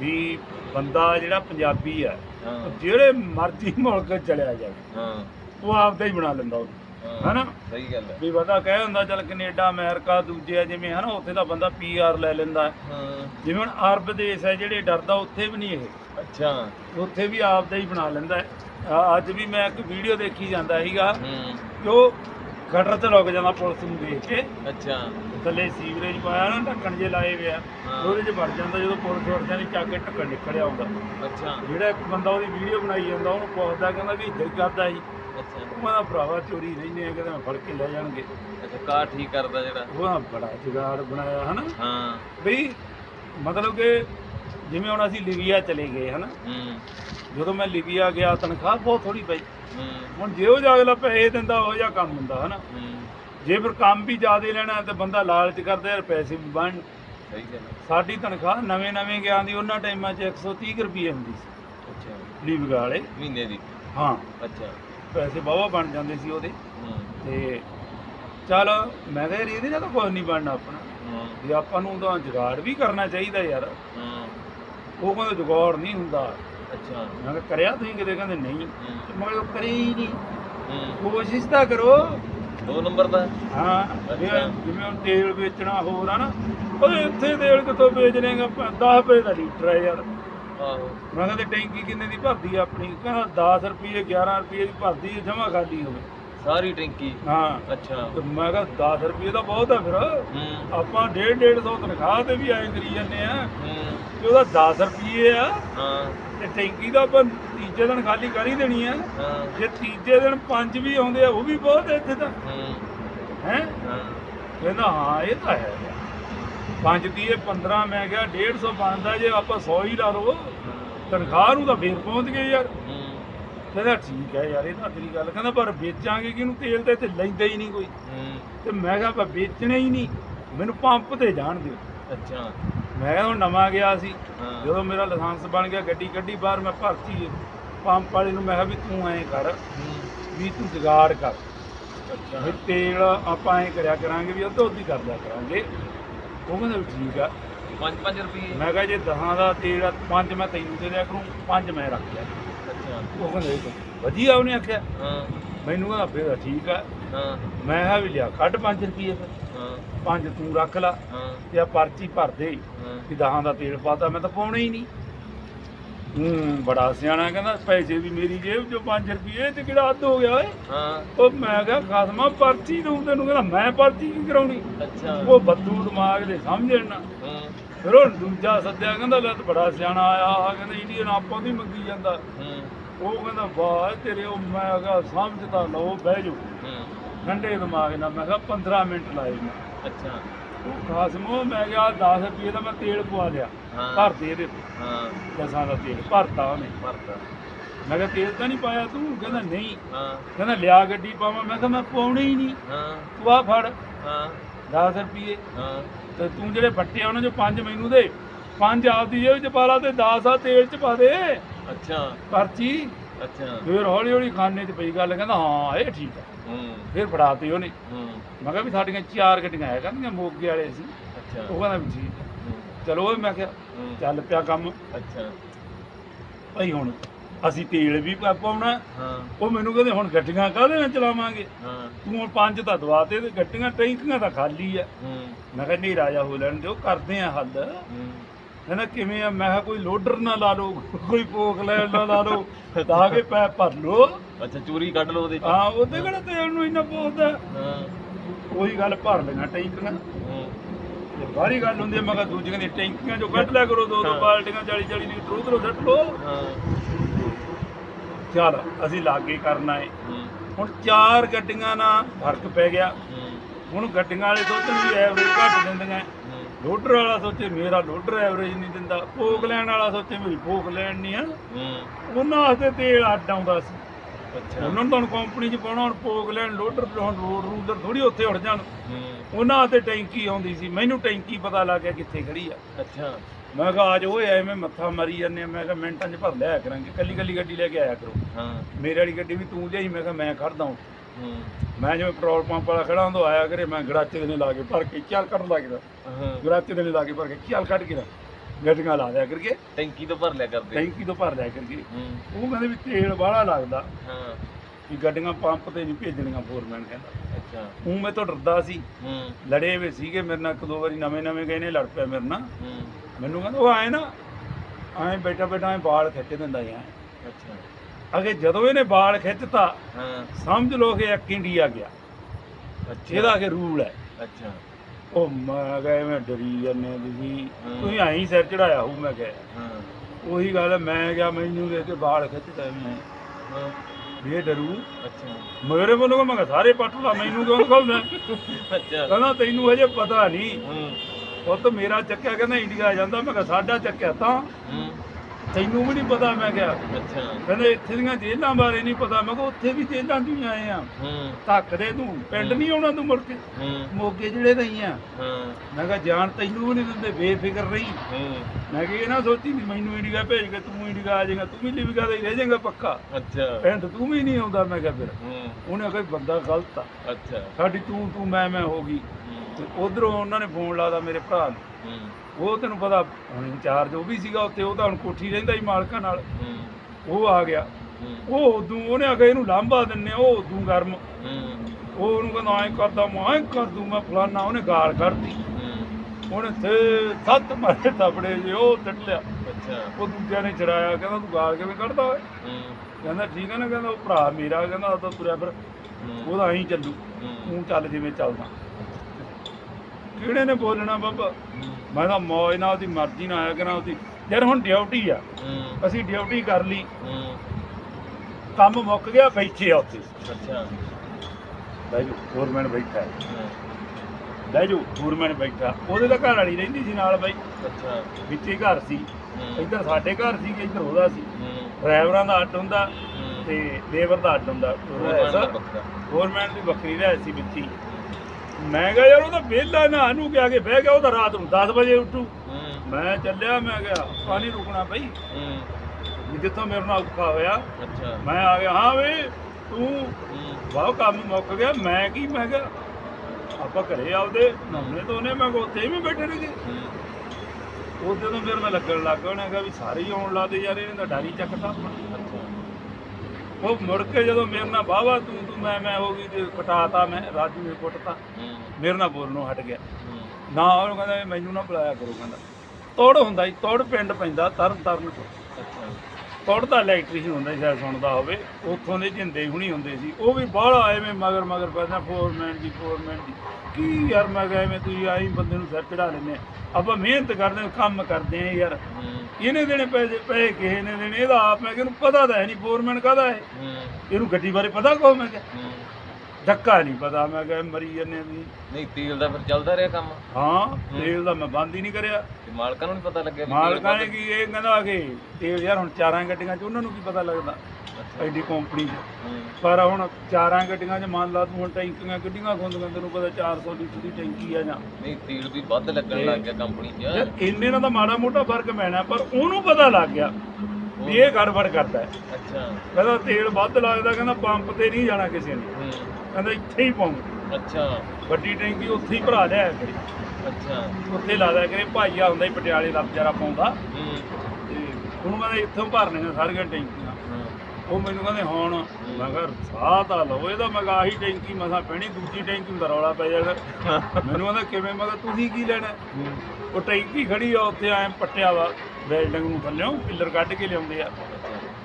ਵੀ ਬੰਦਾ ਜਿਹੜਾ ਪੰਜਾਬੀ ਆ ਹਾਂ। ਉਹ ਜਿਹੜੇ ਮਰਜ਼ੀ ਮੁਲਕ 'ਚ ਚਲਿਆ ਜਾਵੇ ਹਾਂ। ਉਹ ਆਪਦਾ ਹੀ ਬਣਾ ਲੈਂਦਾ ਉਹ ਹਾਂ ਹਨਾ? ਸਹੀ ਗੱਲ ਹੈ ਵੀ ਬੰਦਾ ਕਹਿ ਹੁੰਦਾ ਚੱਲ ਕੈਨੇਡਾ ਅਮਰੀਕਾ ਦੂਜੇ ਆ ਜਿਵੇਂ ਹਨਾ ਉੱਥੇ ਦਾ ਬੰਦਾ ਪੀਆਰ ਲੈ ਲੈਂਦਾ। ਹੈ। ਹਾਂ ਜਿਵੇਂ ਹੁਣ ਅਰਬ ਦੇਸ਼ ਹੈ ਜਿਹੜੇ ਡਰਦਾ ਉੱਥੇ ਵੀ ਨਹੀਂ ਇਹ। ਅੱਛਾ। ਉੱਥੇ ਵੀ ਆਪਦਾ ਹੀ ਬਣਾ ਲੈਂਦਾ। ਹੈ। ਆ- ਅੱਜ ਵੀ ਮੈਂ ਇੱਕ ਵੀਡੀਓ ਦੇਖੀ ਜਾਂਦਾ ਸੀਗਾ ਹੂੰ। ਉਹ ਗਟਰ ਤੇ ਲੁਕ ਜਾਂਦਾ ਪੁਲਿਸ ਨੂੰ ਦੇਖ ਕੇ। ਅੱਛਾ। ਥੱਲੇ ਸੀਵਰੇਜ ਪਾਇਆ ਨਾ ਢੱਕਣ ਜੇ ਲਾਏ ਹੋਏ ਆ। ਉਹਦੇ 'ਚ ਵੜ ਜਾਂਦਾ ਜਦੋਂ ਪੁਲਿਸ ਵੜ ਜਾਂਦੀ ਚੱਕ ਕੇ ਢੱਕਣ ਨਿਕਲਿਆ ਆਉਂਦਾ ਅੱਛਾ। ਜਿਹੜਾ ਇੱਕ ਬੰਦਾ ਉਹਦੀ ਵੀਡੀਓ ਬਣਾਈ ਜਾਂਦਾ ਉਹਨੂੰ ਪੁੱਛਦਾ ਕਹਿੰਦਾ ਵੀ ਇੱਧਰ ਕਰਦਾ ਸੀ ਅੱਛਾ। ਉਹ ਕਹਿੰਦਾ ਭਰਾਵਾ ਚੋਰੀ ਨਹੀਂ ਨੇ ਕਹਿੰਦਾ ਫੜ ਕੇ ਲੈ ਜਾਣਗੇ। ਅੱਛਾ ਕਾਰ ਠੀਕ ਕਰਦਾ ਜਿਹੜਾ। ਉਹ ਬੜਾ ਜੁਗਾੜ ਬਣਾਇਆ ਹਨਾ? ਹਾਂ। ਬਈ ਮਤਲਬ ਕਿ ਜਿਵੇਂ ਹੁਣ ਅਸੀਂ ਲਿਬੀਆ ਚਲੇ ਗਏ ਹਨਾ? ਹੂੰ। ਜਦੋਂ ਮੈਂ ਲਿਬੀਆ ਗਿਆ ਤਨਖਾਹ ਬਹੁਤ ਥੋੜੀ ਪਈ। ਹੂੰ। ਹੁਣ ਜੇ ਉਹ ਜਾਗਲਾ ਪੈਸੇ ਦਿੰਦਾ ਉਹ ਜਿਹਾ ਕੰਮ ਹੁੰਦਾ ਹਨਾ? ਜੇ ਫਿਰ ਕੰਮ ਵੀ ਜ਼ਿਆਦਾ ਲੈਣਾ ਤੇ ਬੰਦਾ ਲਾਲਚ ਕਰਦਾ ਯਾਰ ਪੈਸੇ ਵੀ ਬਣ ਗੱਲ ਸਾਡੀ ਤਨਖਾਹ ਨਵੇਂ ਨਵੇਂ ਗਿਆ ਦੀ ਉਹਨਾਂ ਟਾਈਮਾਂ 'ਚ 130 ਕੁ ਰੁਪਏ ਹੁੰਦੀ ਸੀ। ਅੱਛਾ। ਲਿਬੀਆ ਵਾਲੇ ਮਹੀਨੇ ਦੀ? ਹਾਂ। ਅੱਛਾ। ਪੈਸੇ ਬਾਵਾ ਬਣ ਜਾਂਦੇ ਸੀ ਉਹਦੇ। ਤੇ ਚੱਲ ਮੈਂ ਕਿਹਾ ਇਹਦੇ ਨਾਲ ਤਾਂ ਕੁਝ ਨਹੀਂ ਬਣਨਾ ਆਪਣਾ। ਵੀ ਆਪਾਂ ਨੂੰ ਤਾਂ ਜੁਗਾੜ ਵੀ ਕਰਨਾ ਚਾਹੀਦਾ ਯਾਰ। ਉਹ ਕਹਿੰਦਾ ਜੁਗਾੜ ਨਹੀਂ ਹੁੰਦਾ। ਅੱਛਾ। ਮੈਂ ਕਿਹਾ ਕਰਿਆ ਤੁਸੀਂ ਕਿਤੇ? ਕਹਿੰਦੇ ਨਹੀਂ। ਤੇ ਮੈਂ ਕਿਹਾ ਕਰੀ ਹੀ ਨਹੀਂ। ਹੂੰ। ਕੋਸ਼ਿਸ਼ ਤਾਂ ਕਰੋ। ਦੋ ਨੰਬਰ ਦਾ? ਹਾਂ ਜਿਵੇਂ ਅੱਛਾ। ਜਿਵੇਂ ਹੁਣ ਤੇਲ ਵੇਚਣਾ ਹੋਰ ਆ ਨਾ ਉਹਦੇ ਇੱਥੇ ਤੇਲ ਕਿੱਥੋਂ ਵੇਚ ਲੇਗਾ 10 ਰੁਪਏ ਦਾ ਲੀਟਰ ਹੈ ਯਾਰ। ਆਹੋ। ਮੈਂ ਕਹਿੰਦਾ ਟੈਂਕੀ ਕਿੰਨੇ ਦੀ ਭਰਦੀ ਆ ਆਪਣੀ? ਕਹਿੰਦਾ 10 ਰੁਪਏ 11 ਰੁਪਏ ਦੀ ਭਰਦੀ ਜਮਾ ਖਾਲੀ ਹੋਵੇ। ਸਾਰੀ ਟੈਂਕੀ? ਹਾਂ। ਅੱਛਾ। ਤੇ ਮੈਂ ਕਿਹਾ 10 ਰੁਪਏ ਤਾਂ ਬਹੁਤ ਆ ਫਿਰ। ਹੂੰ। ਆਪਾਂ 1.5 150 ਤਨਖਾਹ ਤੇ ਵੀ ਐਂ ਕਰੀ ਜਾਂਦੇ ਆ। ਹੂੰ। ਤੇ ਉਹਦਾ 10 ਰੁਪਏ ਆ। ਹਾਂ। ਤੇ ਟੈਂਕੀ ਦਾ ਆਪਾਂ ਤੀਜੇ ਦਿਨ ਖਾਲੀ ਕਰ ਹੀ ਦੇਣੀ ਆ। ਹਾਂ। ਜੇ ਤੀਜੇ ਦਿਨ ਪੰਜ ਵੀ ਆਉਂਦੇ ਆ ਉਹ ਵੀ ਬਹੁਤ ਇੱਥੇ ਤਾਂ। ਹੂੰ। ਕਹਿੰਦਾ ਹਾਂ ਇਹ ਤਾਂ ਹੈ। ਪੰਜ ਦੀ ਇਹ 15 ਮੈਂ ਕਿਹਾ 150 ਬਣਦਾ ਜੇ ਆਪਾਂ 100 ਹੀ ਲਾ ਲਓ। ਤਨਖਾਹ ਨੂੰ ਤਾਂ ਫੇਰ ਪਹੁੰਚ ਗਏ ਯਾਰ। ਕਹਿੰਦਾ ਠੀਕ ਹੈ ਯਾਰ ਇਹ ਤਾਂ ਤੇਰੀ ਗੱਲ ਕਹਿੰਦਾ ਪਰ ਵੇਚਾਂਗੇ ਕਿਹਨੂੰ? ਤੇਲ ਤਾਂ ਇੱਥੇ ਲੈਂਦਾ ਹੀ ਨਹੀਂ ਕੋਈ। ਤੇ ਮੈਂ ਕਿਹਾ ਆਪਾਂ ਵੇਚਣਾ ਹੀ ਨਹੀਂ। ਮੈਨੂੰ ਪੰਪ ਤੇ ਜਾਣ ਦਿਓ। ਅੱਛਾ। ਮੈਂ ਕਿਹਾ ਹੁਣ ਨਵਾਂ ਗਿਆ ਸੀ। ਜਦੋਂ ਮੇਰਾ ਲਾਇਸੈਂਸ ਬਣ ਗਿਆ ਗੱਡੀ ਕੱਢੀ ਬਾਹਰ ਮੈਂ ਭਰਤੀ ਪੰਪ ਵਾਲੇ ਨੂੰ ਮੈਂ ਕਿਹਾ ਵੀ ਤੂੰ ਐਂ ਕਰ ਵੀ ਤੂੰ ਜੁਗਾੜ ਕਰ। ਅੱਛਾ। ਵੀ ਤੇਲ ਆਪਾਂ ਐਂ ਕਰਿਆ ਕਰਾਂਗੇ ਵੀ ਅੱਧੋ ਅੱਧੀ ਕਰ ਲਿਆ ਕਰਾਂਗੇ। ਉਹ ਕਹਿੰਦਾ ਵੀ ਠੀਕ ਆ। 5-5 ਰੁਪਏ। ਮੈਂ ਕਿਹਾ ਜੇ ਦਹਾਂ ਦਾ ਤੇਲ ਆ, ਪੰਜ ਮੈਂ ਤੈਨੂੰ ਦੇ ਦਿਆ ਕਰੂੰ ਪੰਜ ਮੈਂ ਰੱਖ ਲਿਆ। ਅੱਛਾ। ਉਹ ਕਹਿੰਦਾ ਇਹ ਤਾਂ ਵਧੀਆ ਉਹਨੇ ਆਖਿਆ। ਹਾਂ। ਮੈਨੂੰ ਕਹਿੰਦਾ ਫਿਰ ਠੀਕ ਆ। ਹਾਂ। ਮੈਂ ਕਿਹਾ ਵੀ ਲਿਆ ਕੱਢ 5 ਰੁਪਏ ਫਿਰ। ਪੰਜ ਤੂੰ ਰੱਖ ਲਾ ਤੇ ਆ ਪਰਚੀ ਭਰ ਦੇ। ਵੀ ਦਹਾਂ ਦਾ ਤੇਲ ਪਾਤਾ ਮੈਂ ਤਾਂ ਪਾਉਣਾ ਹੀ ਨਹੀਂ। ਹੂੰ ਬੜਾ ਸਿਆਣਾ ਕਹਿੰਦਾ ਪੈਸੇ ਵੀ ਮੇਰੀ ਜੇਬ ਚੋਂ 5 ਰੁਪਏ ਤੇ ਕਿਹੜਾ ਅੱਧ ਹੋ ਗਿਆ ਓਏ। ਹਾਂ। ਉਹ ਮੈਂ ਕਿਹਾ ਖਸਮਾ ਪਰਚੀ ਦਊਂ ਤੈਨੂੰ ਕਹਿੰਦਾ ਮੈਂ ਪਰਚੀ ਕੀ ਕਰਾਉਣੀ? ਅੱਛਾ। ਉਹ ਬੱਦੂ ਦਿਮਾਗ ਦੇ ਸਮਝਣ ਨਾ। ਫਿਰ ਉਹ ਦੂਜਾ ਸੱਦਿਆ ਕਹਿੰਦਾ ਲੈ ਤੇ ਬੜਾ ਸਿਆਣਾ ਆਇਆ ਆ ਕਹਿੰਦਾ ਇੰਡੀਅਨ ਆਪਾਂ ਦੀ ਮੰਗੀ ਜਾਂਦਾ। ਹੂੰ। ਉਹ ਕਹਿੰਦਾ ਵਾਹ ਤੇਰੇ ਉਹ ਮੈਂ ਕਿਹਾ ਸਮਝ ਤਾਂ ਲਓ ਬਹਿ ਜਾਓ। ਠੰਡੇ ਦਿਮਾਗ ਨਾਲ ਮੈਂ ਕਿਹਾ 15 ਮਿੰਟ ਲਾਏ ਮੈਂ ਅੱਛਾ। ਉਹ ਖਾਸਮੋ ਮੈਂ ਕਿਹਾ 10 ਰੁਪਏ ਦਾ ਮੈਂ ਤੇਲ ਪਵਾ ਲਿਆ। ਹਾਂ। ਭਰ ਦੇ ਦੇ ਹਾਂ। ਦਸਾਂ ਦਾ ਤੇਲ ਭਰਤਾ ਉਹਨੇ। ਭਰਤਾ। ਮੈਂ ਕਿਹਾ ਤੇਲ ਤਾਂ ਨਹੀਂ ਪਾਇਆ ਤੂੰ? ਕਹਿੰਦਾ ਨਹੀਂ। ਹਾਂ। ਕਹਿੰਦਾ ਲਿਆ ਗੱਡੀ ਪਾਵਾਂ। ਮੈਂ ਕਿਹਾ ਮੈਂ ਪਾਉਣੀ ਹੀ ਨਹੀਂ। ਹਾਂ। ਤੂੰ ਆ ਫੜ। ਹਾਂ। 10 ਰੁਪਏ। ਹਾਂ। ਤੇ ਤੂੰ ਜਿਹੜੇ ਫੱਟੇ ਆ ਉਹਨਾਂ ਚੋਂ ਪੰਜ ਮੈਨੂੰ ਦੇ। ਪੰਜ ਆਪਦੀ ਜੇਬ ਚ ਪਾ ਲਾ ਤੇ 10 ਆ ਤੇਲ ਚ ਪਾ ਦੇ। ਅੱਛਾ। ਪਰਚੀ। ਅੱਛਾ। ਫਿਰ ਹੌਲੀ ਹੌਲੀ ਖਾਨੇ 'ਚ ਪਈ ਗੱਲ ਕਹਿੰਦਾ ਹਾਂ ਇਹ ਠੀਕ ਆ। ਹੂੰ। ਫਿਰ ਫੜਾਤੀ ਉਹਨੇ। ਹੂੰ। ਮੈਂ ਕਿਹਾ ਵੀ ਸਾਡੀਆਂ ਚਾਰ ਗੱਡੀਆਂ ਆਇਆ ਕਰਨੀਆਂ ਮੋਗੇ ਵਾਲੇ ਸੀ। ਅੱਛਾ। ਉਹ ਕਹਿੰਦਾ ਵੀ ਠੀਕ ਆ। ਹੂੰ, ਚਲੋ ਓਏ ਮੈਂ ਕਿਹਾ ਹੂੰ, ਚੱਲ ਪਿਆ ਕੰਮ। ਅੱਛਾ। ਭਾਈ ਹੁਣ ਅਸੀਂ ਤੇਲ ਵੀ ਪਾ- ਪਾਉਣਾ। ਹਾਂ। ਉਹ ਮੈਨੂੰ ਕਹਿੰਦੇ ਹੁਣ ਗੱਡੀਆਂ ਕਾਹਦੇ ਨਾਲ ਚਲਾਵਾਂਗੇ? ਹਾਂ। ਤੂੰ ਹੁਣ ਪੰਜ ਤਾਂ ਦਵਾਤੇ ਤੇ ਗੱਡੀਆਂ ਟੈਂਕੀਆਂ ਤਾਂ ਖਾਲੀ ਆ। ਹੂੰ। ਮੈਂ ਕਿਹਾ ਨਹੀਂ ਰਾਜਾ ਹੋ ਲੈਣ ਦਿਓ ਕਰਦੇ ਆ ਹੱਲ। ਹੂੰ। ਕਹਿੰਦਾ ਕਿਵੇਂ ਆ? ਮੈਂ ਕਿਹਾ ਕੋਈ ਲੋਡਰ ਨਾ ਲਾ ਲਓ ਕੋਈ ਪੋਕ ਲੈਣ ਨਾ ਲਾ ਲਓ ਤਾਂ ਕਿ ਪੈ ਭਰ ਲਓ। ਅੱਛਾ ਚੂਰੀ ਕੱਢ ਲਓ ਉਹਦੇ ਚ। ਹਾਂ ਉਹਦੇ ਕਿਹੜਾ ਤੇਲ ਨੂੰ ਇੰਨਾ ਪੋਕਦਾ ਹਾਂ? ਉਹੀ ਗੱਲ ਭਰ ਲੈਣਾ ਟੈਂਕੀਆਂ ਹੂੰ। ਤੇ ਬਾਹਰੀ ਗੱਲ ਹੁੰਦੀ ਹੈ ਮੈਂ ਕਿਹਾ ਦੂਜੀਆਂ ਦੀ ਟੈਂਕੀਆਂ ਚੋਂ ਕੱਢ ਲਿਆ ਕਰੋ ਦੋ ਦੋ। ਬਾਲਟੀਆਂ 40 40 ਲੀਟਰ ਉਧਰੋਂ ਛੱਡ ਲਓ। ਹਾਂ। ਚੱਲ ਅਸੀਂ ਲਾਗੇ ਕਰਨਾ ਏ। ਹੂੰ। ਹੁਣ ਚਾਰ ਗੱਡੀਆਂ ਨਾਲ ਫ਼ਰਕ ਪੈ ਗਿਆ। ਹੁਣ ਗੱਡੀਆਂ ਵਾਲੇ ਸੋਚਣ ਵੀ ਐਵਰੇਜ ਘੱਟ ਦਿੰਦੀਆਂ। ਲੋਡਰ ਵਾਲਾ ਸੋਚੇ ਮੇਰਾ ਲੋਡਰ ਐਵਰੇਜ ਨਹੀਂ ਦਿੰਦਾ ਭੋਗ ਲੈਣ ਵਾਲਾ ਸੋਚੇ ਮੇਰੀ ਭੋਗ ਲੈਣ ਨਹੀਂ ਆ। ਉਹਨਾਂ ਵਾਸਤੇ ਤੇਲ ਅੱਡ ਆਉਂਦਾ ਸੀ। ਅੱਛਾ। ਉਹਨਾਂ ਨੂੰ ਤਾਂ ਕੰਪਨੀ 'ਚ ਪਾਉਣਾ ਹੁਣ ਭੋਗ ਲੈਣ ਲੋਡਰ ਹੁਣ ਰੋਡ ਰੂਲਰ ਥੋੜੀ ਉੱਥੇ ਉੱਡ ਜਾਣ। ਉਹਨਾਂ ਵਾਸਤੇ ਟੈਂਕੀ ਆਉਂਦੀ ਸੀ। ਮੈਨੂੰ ਟੈਂਕੀ ਪਤਾ ਲੱਗ ਗਿਆ ਕਿੱਥੇ ਖੜੀ ਆ। ਅੱਛਾ। ਮੈਂ ਕਿਹਾ ਆ ਜਾਓ ਐਵੇਂ ਮੱਥਾ ਮਾਰੀ ਜਾਂਦੇ ਆ। ਮੈਂ ਕਿਹਾ ਮਿੰਟਾਂ 'ਚ ਭਰ ਲਿਆ ਕਰਾਂਗੇ। ਕੱਲੀ ਕੱਲੀ ਗੱਡੀ ਲੈ ਕੇ ਆਇਆ ਕਰੋ। ਹਾਂ। ਮੇਰੇ ਵਾਲੀ ਗੱਡੀ ਵੀ ਤੂੰ ਲਿਆਈ। ਮੈਂ ਕਿਹਾ ਮੈਂ ਖੜਦਾ ਹੂੰ ਮੈਂ ਜਿਵੇਂ ਪੈਟਰੋਲ ਪੰਪ ਵਾਲਾ ਖੜਾ ਹੁੰਦਾ ਆਇਆ ਕਰੇ ਮੈਂ ਗੜਾਚੇ ਦੇ ਨੇ ਲਾ ਕੇ ਭਰ ਕੇ ਚੱਲ ਕੱਢ ਲਾ ਕੇ ਗੜਾਚੇ ਦੇ ਨੇ ਲਾ ਕੇ ਭਰ ਕੇ ਚੱਲ ਕੱਢ ਕੇ। ਗੱਡੀਆਂ ਲਾ ਦਿਆ ਕਰਕੇ ਟੈਂਕੀ ਤੋਂ ਭਰ ਲਿਆ ਕਰਦੇ। ਟੈਂਕੀ ਤੋਂ ਭਰ ਲਿਆ ਕਰਕੇ ਉਹ ਕਹਿੰਦੇ ਵੀ ਤੇਲ ਬਾਹਲਾ ਲੱਗਦਾ ਹਾਂ। ਵੀ ਗੱਡੀਆਂ ਪੰਪ ਤੇ ਨਹੀਂ ਭੇਜਣੀਆਂ ਫੋਰਮੈਨ ਕਹਿੰਦਾ। ਅੱਛਾ। ਉਹ ਮੈਂ ਤੋਂ ਡਰਦਾ ਸੀ। ਲੜੇ ਹੋਏ ਸੀਗੇ ਮੇਰੇ ਨਾਲ ਇੱਕ ਦੋ ਵਾਰੀ ਨਵੇਂ ਨਵੇਂ ਗਏ ਨੇ ਲੜ ਪਿਆ ਮੇਰੇ ਨਾਲ। ਮੈਨੂੰ ਕਹਿੰਦਾ ਉਹ ਆਏ ਨਾ ਐਂ ਬੈਠਾ ਬੈਠਾ ਐਂ ਬਾਲ ਖਿੱਚ ਦਿੰਦਾ ਯਾਰ ਅੱਛਾ। ਅਗੇ ਜਦੋਂ ਇਹਨੇ ਬਾਲ ਖਿੱਚਤਾ ਹਾਂ। ਸਮਝ ਲਓ ਕਿ ਇੱਕ ਇੰਡੀਆ ਗਿਆ। ਅੱਛਾ। ਇਹਦਾ ਕਿ ਰੂਲ ਹੈ। ਅੱਛਾ। ਉਹ ਮੈਂ ਕਿਹਾ ਮੈਂ ਡਰੀ ਜਾਂਦੇ ਤੁਸੀਂ। ਤੁਸੀਂ ਐਂ ਹੀ ਸਿਰ ਚੜਾਇਆ ਹੂੰ ਮੈਂ ਕਿਹਾ। ਹਾਂ। ਉਹੀ ਗੱਲ ਹੈ, ਮੈਂ ਕਿਹਾ ਮੈਨੂੰ ਦੇਖ ਕੇ ਬਾਲ ਖਿੱਚਦਾ ਮੈਂ ਹਾਂ। ਵੀ ਇਹ ਡਰੂ। ਅੱਛਾ। ਮੇਰੇ ਵੱਲੋਂ ਮੈਂ ਕਿਹਾ ਸਾਰੇ ਪੱਟ ਲਾ ਮੈਨੂੰ ਕਿਉਂ ਖੋਲਣਾ ਅੱਛਾ। ਕਹਿੰਦਾ ਤੈਨੂੰ ਹਜੇ ਪਤਾ ਨਹੀਂ। ਹੂੰ। ਉਹ ਤਾਂ ਮੇਰਾ ਚੱਕਿਆ ਕਹਿੰਦਾ ਇੰਡੀਆ ਜਾਂਦਾ ਮੈਂ ਕਿਹਾ ਸਾਡਾ ਚੱਕਿਆ ਤਾਂ। ਹੂੰ। ਤੈਨੂੰ ਵੀ ਨਹੀਂ ਪਤਾ ਮੈਂ ਕਿਹਾ। ਅੱਛਾ। ਕਹਿੰਦਾ ਇੱਥੇ ਦੀਆਂ ਜੇਲ੍ਹਾਂ ਬਾਰੇ ਨਹੀਂ ਪਤਾ। ਮੈਂ ਕਿਹਾ ਉੱਥੇ ਵੀ ਜੇਲ੍ਹਾਂ ਦੀ ਆਏ ਆ। ਹੂੰ। ਧੱਕਦੇ ਤੂੰ। ਪਿੰਡ ਨਹੀਂ ਆਉਣਾ ਤੂੰ ਮੁੜ ਕੇ। ਹੂੰ। ਮੋਗੇ ਜਿਹੜੇ ਨਹੀਂ ਆ। ਹਾਂ। ਮੈਂ ਕਿਹਾ ਜਾਣ ਤੈਨੂੰ ਵੀ ਨਹੀਂ ਦਿੰਦੇ ਬੇਫਿਕਰ ਰਹੀ। ਹੂੰ। ਮੈਂ ਕਿਹਾ ਇਹ ਨਾ ਸੋਚੀ ਵੀ ਮੈਨੂੰ ਇੰਡੀਆ ਭੇਜ ਕੇ ਤੂੰ ਇੰਡੀਆ ਆ ਜਾਏਗਾ ਤੂੰ ਵੀ ਲਿਵਿਗਾ ਦੇ ਰਹਿ ਜਾਏਗਾ ਪੱਕਾ। ਅੱਛਾ। ਪਿੰਡ ਤੂੰ ਵੀ ਨਹੀਂ ਆਉਂਦਾ ਮੈਂ ਕਿਹਾ ਫਿਰ। ਹੂੰ। ਉਹਨੇ ਕਿਹਾ ਬੰਦਾ ਗਲਤ ਆ। ਅੱਛਾ। ਸਾਡੀ ਤੂੰ ਤੂੰ ਮੈਂ ਮੈਂ ਹੋ। ਗਈ ਤੇ ਉਧਰੋਂ ਉਹਨਾਂ ਨੇ ਫੋਨ ਲਾਦਾ ਮੇਰੇ ਭਰਾ ਨੂੰ। ਹੂੰ। ਉਹ ਤੈਨੂੰ ਪਤਾ ਹੁਣ ਇੰਚਾਰਜ ਉਹ ਵੀ ਸੀਗਾ ਉੱਥੇ ਉਹ ਤਾਂ ਹੁਣ ਕੋਠੀ ਰਹਿੰਦਾ ਹੀ ਮਾਲਕਾਂ ਨਾਲ। ਹੂੰ। ਉਹ ਆ ਗਿਆ। ਉਹ ਉਦੋਂ ਉਹਨੇ ਆ ਕੇ ਇਹਨੂੰ ਲਾਂਭਾ ਦਿੰਨੇ ਉਹ ਉਦੋਂ ਗਰਮ। ਉਹ ਉਹਨੂੰ ਕਹਿੰਦਾ ਐਂ ਕਰਦਾ ਮੈਂ ਐਂ ਕਰ ਦੂੰ ਮੈਂ ਫਲਾਨਾ ਉਹਨੇ ਗਾਲ ਕੱਢਤੀ। ਹੂੰ। ਉਹਨੇ ਤੇ ਸੱਤ ਮਾਰੇ ਥਪੜੇ ਜੇ ਉਹ ਟੱਟ ਲਿਆ। ਅੱਛਾ। ਉਹ ਦੂਜਿਆਂ ਨੇ ਚੜਾਇਆ ਕਹਿੰਦਾ ਤੂੰ ਗਾਲ ਕਿਵੇਂ ਕੱਢਦਾ ਓਏ? ਕਹਿੰਦਾ ਠੀਕ ਹੈ ਨਾ ਕਹਿੰਦਾ ਉਹ ਭਰਾ ਮੇਰਾ ਕਹਿੰਦਾ ਤਾਂ ਤੁਰਿਆ ਫਿਰ ਉਹਦਾ ਐਂ ਚੱਲੂ। ਤੂੰ ਚੱਲ ਜਿਵੇਂ ਚੱਲਦਾ। ਕਿਹੜੇ ਨੇ ਬੋਲਣਾ ਬਾਬਾ? ਮੈਂ ਤਾਂ ਮੌਜ ਨਾਲ ਉਹਦੀ ਮਰਜ਼ੀ ਨਾਲ ਆਇਆ ਕਿ ਨਾ ਉਹਦੀ। ਯਾਰ ਹੁਣ ਡਿਊਟੀ ਆ। ਅਸੀਂ ਡਿਊਟੀ ਕਰ ਲਈ। ਕੰਮ ਮੁੱਕ ਗਿਆ ਬੈਠੇ ਆ ਉੱਥੇ। ਅੱਛਾ। ਬਹਿ ਜਾਓ ਫੋਰਮੈਨ ਬੈਠਾ ਹੈ। ਜਾਓ ਫੋਰਮੈਨ ਬੈਠਾ। ਉਹਦੇ ਤਾਂ ਘਰ ਵਾਲੀ ਰਹਿੰਦੀ ਸੀ ਨਾਲ ਬਾਈ। ਅੱਛਾ। ਵਿੱਚੇ ਘਰ ਸੀ। ਇੱਧਰ ਸਾਡੇ ਘਰ ਸੀ ਇੱਧਰ ਉਹਦਾ ਸੀ। ਡਰਾਈਵਰਾਂ ਦਾ ਅੱਡ ਹੁੰਦਾ ਤੇ ਲੇਬਰ ਦਾ ਅੱਡ ਹੁੰਦਾ। ਰੋਮਾਨ ਦਾ ਬੱਕਰਾ। ਦੀ ਰਹਿ ਸੀ ਵਿੱਚ ਮੈਂ ਕਿਹਾ ਯਾਰ ਉਹ ਤਾਂ ਵਿਹਲਾ ਨਾ ਨੂੰ ਕਿ ਆ ਕੇ ਬਹਿ ਗਿਆ ਉਹ ਤਾਂ ਰਾਤ ਨੂੰ 10 ਵਜੇ ਉੱਠੂ। ਹੂੰ। ਮੈਂ ਚੱਲਿਆ ਮੈਂ ਗਿਆ ਪਾਣੀ ਰੁਕਣਾ ਬਈ। ਹੂੰ। ਵੀ ਜਿੱਥੋਂ ਮੇਰੇ ਨਾਲ ਔਖਾ ਹੋਇਆ। ਅੱਛਾ। ਮੈਂ ਆ ਗਿਆ ਹਾਂ ਵੇ ਤੂੰ ਵਾਹ ਕੰਮ ਮੁੱਕ ਗਿਆ। ਮੈਂ ਕੀ ਮੈਂ ਕਿਹਾ ਆਪਾਂ ਘਰੇ ਆਉਦੇ ਨਹਾਉਣੇ ਤੋਂ ਨੇ ਮੈਂ ਕਿਹਾ ਉੱਥੇ ਵੀ ਬੈਠੇ ਰਹੇ ਹੂੰ। ਉਹ ਜਦੋਂ ਮੇਰੇ ਨਾਲ ਲੱਗਣ ਲੱਗ ਗਿਆ ਉਹਨੇ ਕਿਹਾ ਵੀ ਸਾਰੇ ਹੀ ਆਉਣ ਲਾਦੇ ਯਾਰ ਇਹਨੇ ਤਾਂ ਡਾਰੀ ਚੱਕਤਾ ਆਪਣਾ। ਉਹ ਮੁੜ ਕੇ ਜਦੋਂ ਮੇਰੇ ਨਾਲ ਵਾਹਵਾ ਤੂੰ ਤੂੰ ਮੈਂ ਮੈਂ ਹੋ ਗਈ ਤੇ ਕਟਾਤਾ ਮੈਂ ਰਾਜੂ ਨੇ ਕੁੱਟਤਾ। ਮੇਰੇ ਨਾਲ ਬੋਲਣੋਂ ਹਟ ਗਿਆ। ਨਾ ਉਹਨੂੰ ਕਹਿੰਦਾ ਮੈਨੂੰ ਨਾ ਬੁਲਾਇਆ ਕਰੋ ਕਹਿੰਦਾ। ਤੋੜ ਹੁੰਦਾ ਜੀ ਤੋੜ ਪਿੰਡ ਪੈਂਦਾ ਤਰਨ ਤਰਨ ਤੋਂ। ਅੱਛਾ ਤੋੜ ਦਾ ਇਲੈਕਟ੍ਰੀਸ਼ੀਅਨ ਹੁੰਦਾ ਸੀ ਸ਼ਾਇਦ ਸੁਣਦਾ ਹੋਵੇ। ਉੱਥੋਂ ਦੇ ਜਿੰਦੇ ਹੁਣੀ ਹੁੰਦੇ ਸੀ। ਉਹ ਵੀ ਬਾਹਲਾ ਐਵੇਂ ਮਗਰ ਮਗਰ ਪੈਂਦਾ ਫੋਰਮੈਨ ਦੀ ਫੋਰਮੈਨ ਦੀ ਕੀ ਯਾਰ ਮੈਂ ਕਿਹਾ ਐਵੇਂ ਤੁਸੀਂ ਆਈ ਬੰਦੇ ਨੂੰ ਸਿਰ ਚੜਾ ਆ। ਆਪਾਂ ਮਿਹਨਤ ਕਰਦੇ ਹਾਂ ਕੰਮ ਕਰਦੇ ਆ ਯਾਰ। ਹੂੰ। ਇਹਨੇ ਦੇਣੇ ਪੈਸੇ ਪੈਸੇ ਕਿਸੇ ਨੇ ਦੇਣੇ ਇਹਦਾ ਆਪ ਮੈਂ ਕਿਹਾ ਇਹਨੂੰ ਪਤਾ ਤਾਂ ਹੈ ਨਹੀਂ ਫੋਰਮੈਨ ਕਾਹਦਾ ਹੈ? ਹੂੰ। ਇਹਨੂੰ ਗੱਡੀ ਬਾਰੇ ਪਤਾ ਕੋ ਮੈਂ ਕਿਹਾ। ਹੂੰ। ਧੱਕਾ ਨਹੀਂ ਪਤਾ ਮੈਂ ਕਿਹਾ ਮਰੀ ਜੰਨੇ ਵੀ ਨਹੀਂ ਤੇਲ ਦਾ ਫਿਰ ਚੱਲਦਾ ਰਿਹਾ ਕੰਮ। ਹਾਂ ਤੇਲ ਦਾ ਮੈਂ ਬੰਦ ਹੀ ਨਹੀਂ ਕਰਿਆ। ਤੇ ਮਾਲਕਾਂ ਨੂੰ ਨਹੀਂ ਪਤਾ ਲੱਗਿਆ ਵੀ ਤੇਲ ਮਾਲਕਾਂ ਨੇ ਕੀ ਇਹ ਕਹਿੰਦਾ ਕਿ ਤੇਲ ਯਾਰ ਹੁਣ ਚਾਰਾਂ ਗੱਡੀਆਂ 'ਚ ਉਹਨਾਂ ਨੂੰ ਕੀ ਪਤਾ ਲੱਗਦਾ ਐਡੀ ਕੰਪਨੀ 'ਚ। ਪਰ ਹੁਣ ਚਾਰਾਂ ਗੱਡੀਆਂ 'ਚ ਮੰਨ ਲਾ ਤੂੰ ਹੁਣ ਟੈਂਕੀਆਂ ਗੱਡੀਆਂ ਖੁੰਦੀਆਂ ਤੈਨੂੰ ਪਤਾ 400 ਲੀਟਰ ਦੀ ਟੈਂਕੀ ਆ ਜਾਂ। ਨਹੀਂ ਤੇਲ ਵੀ ਵੱਧ ਲੱਗਣ ਲੱਗ ਗਿਆ ਕੰਪਨੀ 'ਚ। ਯਾਰ ਇੰਨੇ ਨਾਲ ਤਾਂ ਮਾੜਾ ਮੋਟਾ ਫ਼ਰਕ ਪੈਣਾ ਪਰ ਉਹਨੂੰ ਪਤਾ ਲੱਗ ਗਿਆ। ਵੀ ਇਹ ਗੜਬੜ ਕਰਦਾ ਹੈ। ਅੱਛਾ। ਕਹਿੰਦਾ ਤੇਲ ਵੱਧ ਲੱਗਦਾ ਕਹਿੰਦਾ ਪੰਪ ਤੇ ਨਹੀਂ ਜਾਣਾ ਕਿਸੇ ਨੇ। ਹੂੰ। ਕਹਿੰਦਾ ਇੱਥੇ ਹੀ ਪਾਉਂ ਅੱਛਾ। ਵੱਡੀ ਟੈਂਕੀ ਉੱਥੇ ਹੀ ਭਰਾ ਲਿਆ ਕਰੇ। ਅੱਛਾ। ਉੱਥੇ ਲਾ ਦਿਆ ਕਰੇ ਭਾਈਆ ਹੁੰਦਾ ਹੀ ਪਟਿਆਲੇ ਦਾ ਵਿਚਾਰਾ ਪਾਉਂਦਾ। ਹੂੰ। ਤੇ ਉਹਨੂੰ ਕਹਿੰਦਾ ਇੱਥੋਂ ਭਰਨੀਆਂ ਸਾਰੀਆਂ ਟੈਂਕੀਆਂ। ਹੂੰ ਉਹ ਮੈਨੂੰ ਕਹਿੰਦੇ ਹੁਣ ਮੈਂ ਕਿਹਾ ਸਾਹ ਤਾਂ ਲਓ ਇਹਦਾ ਮੈਂ ਕਿਹਾ ਆਹੀ ਟੈਂਕੀ ਮਸਾਂ ਪੈਣੀ ਦੂਜੀ ਟੈਂਕੀ ਤਾਂ ਰੌਲਾ ਪੈ ਜਾਣਾ ਮੈਨੂੰ ਕਹਿੰਦਾ ਕਿਵੇਂ ਮੈਂ ਕਿਹਾ ਤੁਸੀਂ ਕੀ ਲੈਣਾ? ਉਹ ਟੈਂਕੀ ਖੜੀ ਆ ਉੱਥੇ ਐ ਪੱਟਿਆ ਵਾ ਬਿਲਡਿੰਗ ਨੂੰ ਥੱਲਿਓਂ ਪਿੱਲਰ ਕੱਢ ਕੇ ਲਿਆਉਂਦੇ ਆ।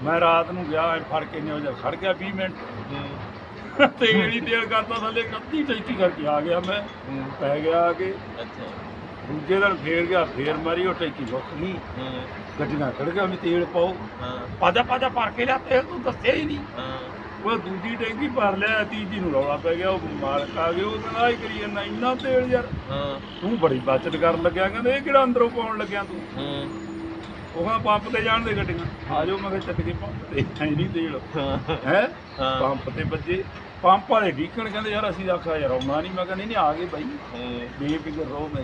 ਮੈਂ ਰਾਤ ਨੂੰ ਗਿਆ ਐ ਫੜ ਕੇ ਨੇ ਉਹ ਜਾ ਖੜ ਗਿਆ 20 ਮਿੰਟ। ਤੇਲ ਹੀ ਤੇਲ ਕਰਤਾ ਥੱਲੇ ਕੱਤੀ ਟੈਂਕੀ ਕਰਕੇ ਆ ਗਿਆ ਮੈਂ। ਪੈ ਗਿਆ ਆ ਕੇ ਅੱਛਾ। ਦੂਜੇ ਦਿਨ ਫੇਰ ਗਿਆ ਫੇਰ ਮਾਰੀ ਉਹ ਟੈਂਕੀ ਮੁੱਕ ਗਈ। ਗੱਡੀਆਂ ਖੜ ਗਿਆ ਵੀ ਤੇਲ ਪਾਓ। ਹਾਂ। ਪਾਜਾ ਪਾਜਾ ਭਰ ਕੇ ਲਿਆ ਤੇਲ ਤੂੰ ਦੱਸਿਆ ਹੀ ਨਹੀਂ। ਹਾਂ। ਉਹ ਦੂਜੀ ਟੈਂਕੀ ਭਰ ਲਿਆ ਤੀਜੀ ਨੂੰ ਰੌਲਾ ਪੈ ਗਿਆ ਉਹ ਮਾਲਕ ਆ ਗਿਆ ਉਹ ਕਹਿੰਦਾ ਆਈ ਕਰੀ ਜਾਂਦਾ ਇੰਨਾ ਤੇਲ ਯਾਰ। ਹਾਂ। ਤੂੰ ਬੜੀ ਬਚਤ ਕਰਨ ਲੱਗਿਆ ਕਹਿੰਦਾ ਇਹ ਕਿਹੜਾ ਅੰਦਰੋਂ ਪਾਉਣ ਲੱਗਿਆ ਤੂੰ? ਹੂੰ। ਉਹ ਕਹਿੰਦਾ ਪੰਪ ਤੇ ਜਾਣ ਦੇ ਗੱਡੀਆਂ। ਆ ਜਾਓ ਮੈਂ ਕਿਹਾ ਚੱਲ ਕੇ ਪੰਪ ਤੇ ਹੈ ਨਹੀਂ ਤੇਲ। ਹਾਂ। ਹੈ? ਹਾਂ। ਪੰਪ ਤੇ ਵੱਜੇ। ਪੰਪ ਵਾਲੇ ਢੀਕਣ ਕਹਿੰਦੇ ਯਾਰ ਅਸੀਂ ਆਖਿਆ ਯਾਰ ਆਉਣਾ ਨਹੀਂ। ਮੈਂ ਕਹਿੰਦਾ ਨਹੀਂ ਨਹੀਂ ਆ ਗਏ ਬਾਈ। ਬੇਫਿਕਰ ਰਹੋ ਮੈਂ